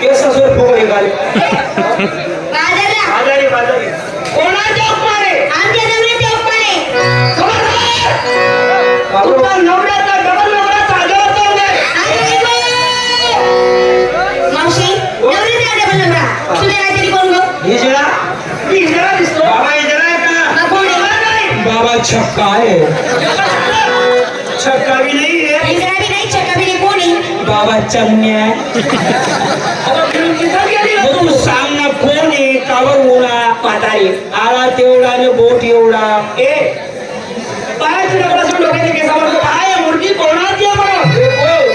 केस सोड फुगो निघाले कोणाच्या बाबा छक्का आहे. छक्का भी नाही आहे. हिजडा बी नाही चक्का बी नाही कोणी? बाबा चन्या अगं, फिरून तिथं गेली ना तू. सांग ना कोण आहे? कावर उडा म्हातारी. आला तेवढा आणि बोट एवढा. ए पायाची डबलासून डोक्याच्या केसावर. आहे मूर्ती कोणाची आहे? ए, ओ,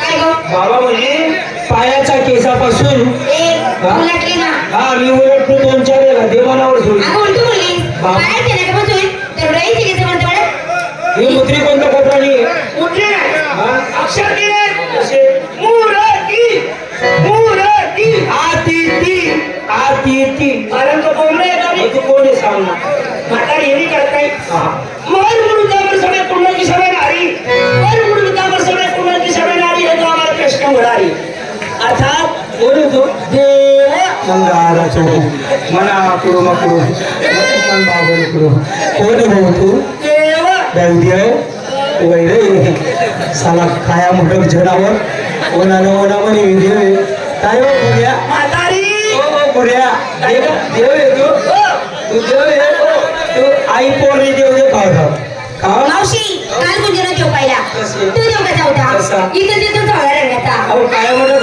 काय गो? बाबा म्हणजे पायाच्या केसापासून. ए उलटली ना. हा मी उलटतो दोन चार वेळा. देवानावर सोडली अगं उलटू बोलली बाप. का बसून देव मंगाराचो मना करू मकरू मन बाबन करू कोण आहे भाऊ तू देव बँद्य वैरे साला खाया मोठं जडावर ओनानं ओना म्हणे देव. काय हो बोल्या म्हातारी ओ बोल्या देव देव आहे तू तू देव आहे तू आई पोरणी देव दे खावता खाव मावशी काल म्हणजे ना जेव पाहिला? तू जेव कसा? होता इथं तिथं थोडा रंगाचा अहो काय मोठं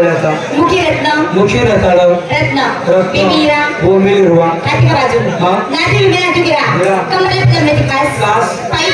లత ముఖి రత్నం ముఖి రతాళం రత్నం భూమిరా భూమిరువా నాటిక రాజు నాటి వినాటికిరా కమల పిల్లమేటి కాస్ కాస్ పై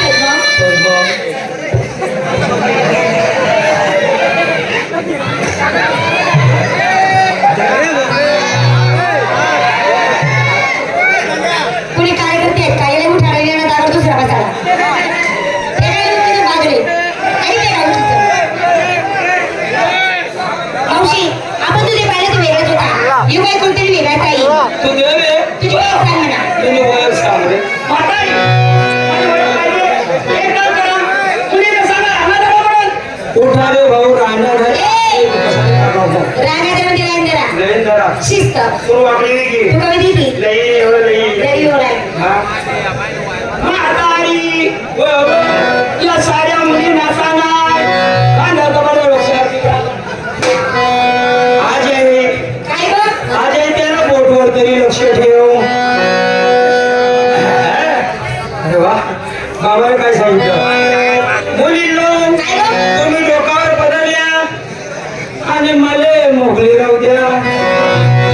की. तू कधी दिली लई एवढं लई. तरी ओळख हा? म्हातारी व व या साऱ्या मुलींना सांगा कांदा कपाळावर लक्षात घ्या. आज आहे काय गं आज आहे त्याला बोटवर तरी लक्ष ठेव अरे वा बाबाने काय सांगितलं मुलींनो तुम्ही डोकावर पदरल्या आणि मला मोकळी राहू द्या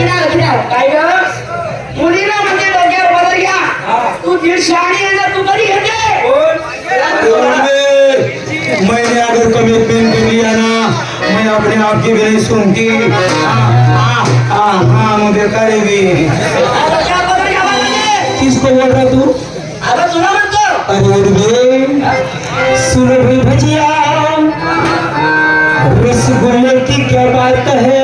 किराव किराव काय ग? मुलीला म्हणजे डोक्यावर बदल घ्या. तू दीड शहाणी आहे ना तू कधी घेते मैंने अगर कमिटमेंट कर लिया ना मैं अपने आप की भी नहीं सुनती. हाँ हाँ हाँ मुझे करेगी किसको बोल रहा तू? आता तुला म्हणतो. अरे बे सुन भजिया रसगुल्ले की क्या बात है?